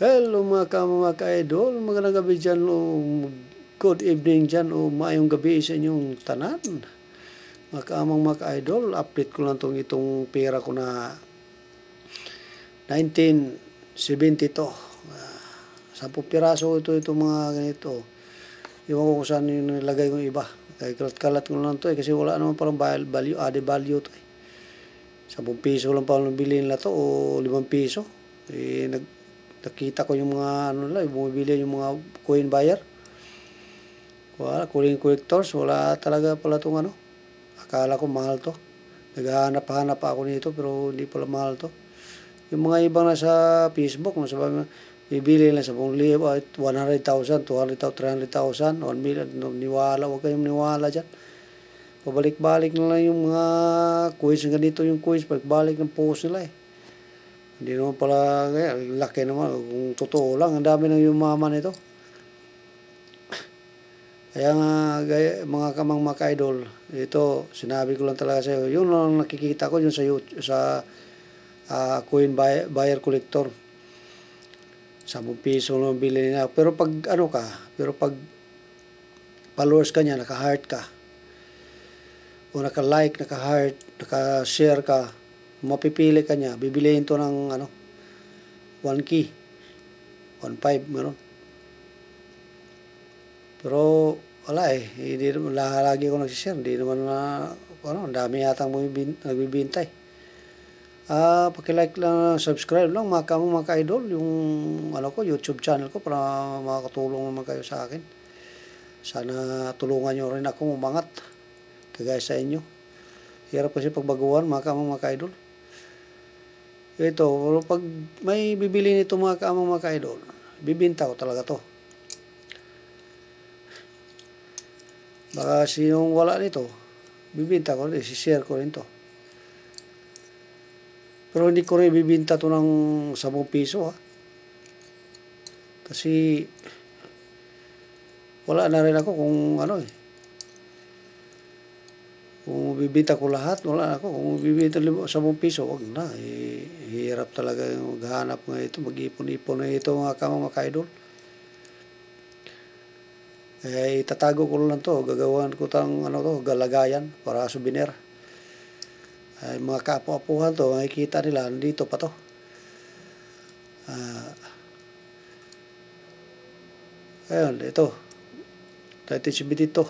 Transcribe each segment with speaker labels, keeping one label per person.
Speaker 1: Hello mga kama mga ka-idol, magandang gabi dyan o good evening dyan o maayong gabi sa inyong tanan. Mga kamang mga ka-idol, update ko lang tong itong pera ko na 1970 to. Uh, 10 piraso ito itong mga ganito. Iwan ko kung saan yung nilagay ko yung iba. Kaya kalat-kalat ko lang to eh kasi wala naman parang value, added value to eh. 10 piso lang pa nabili nila to o 5 piso. Eh, nag, nakita ko yung mga ano nila, yung bumibili yung mga coin buyer. Wala, coin collectors, wala talaga pala itong ano. Akala ko mahal to. Naghahanap-hanap ako nito pero hindi pala mahal to. Yung mga ibang nasa Facebook, nasa bibili lang sa 100,000, 200,000, 300,000, 1 million. Niwala, huwag kayong niwala dyan. Pabalik-balik na lang yung mga coins, ganito yung coins, pagbalik ng post nila eh. Hindi naman pala, kaya, laki naman, kung totoo lang, ang dami ng yumaman ito. Kaya nga, gaya, mga kamang mga idol ito, sinabi ko lang talaga sa iyo, yun lang nakikita ko yun sa, YouTube, sa uh, coin buyer, buyer collector. 10 piso lang bili nila. Pero pag ano ka, pero pag followers ka niya, naka-heart ka, o naka-like, naka-heart, naka-share ka, mapipili ka niya, bibilihin to ng ano, 1 key, 1.5, meron. Pero wala eh, hindi naman, lagi ko nagsishare, hindi naman na, ano, ang dami yata nagbibintay. Ah, uh, paki-like lang, subscribe lang mga kamo mga ka-idol yung ano ko YouTube channel ko para makakatulong naman kayo sa akin. Sana tulungan niyo rin ako umangat kagaya sa inyo. Hirap kasi pagbaguhan mga kamo mga ka-idol. Ito, pag may bibili nito mga kamo mga ka-idol, bibinta ko talaga to. Baka sinong wala nito, bibinta ko rin, share ko rin to. Pero hindi ko rin bibinta to ng 10 piso ha. Kasi wala na rin ako kung ano eh. Kung bibinta ko lahat, wala ako. Kung bibinta 10 piso, wag na. Eh, hirap talaga yung maghanap nga ito, mag-ipon-ipon na ito mga kamang mga idol. Eh, itatago ko lang to. Gagawan ko tang ano to, galagayan para souvenir ay mga kapo-apuhan to, makikita nila, nandito pa to. Uh, ayun, ito. 1970 to.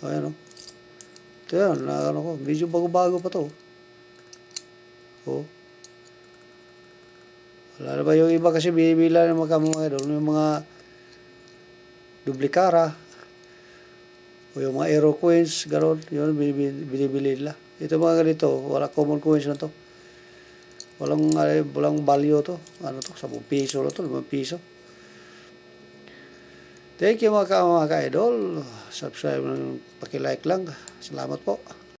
Speaker 1: Ayun, o. Ito yan, na, ano ko, medyo bago-bago pa to. Oh. Wala na ba yung iba kasi binibila ng mga mga doon, yung mga duplikara, o yung mga aero coins, gano'n, yun, binibili nila. Ito mga ganito, wala common coins na to. Walang, uh, walang value to. Ano to, 10 piso na to, 5 piso. Thank you mga ka, mga ka-idol. Subscribe, pakilike lang. Salamat po.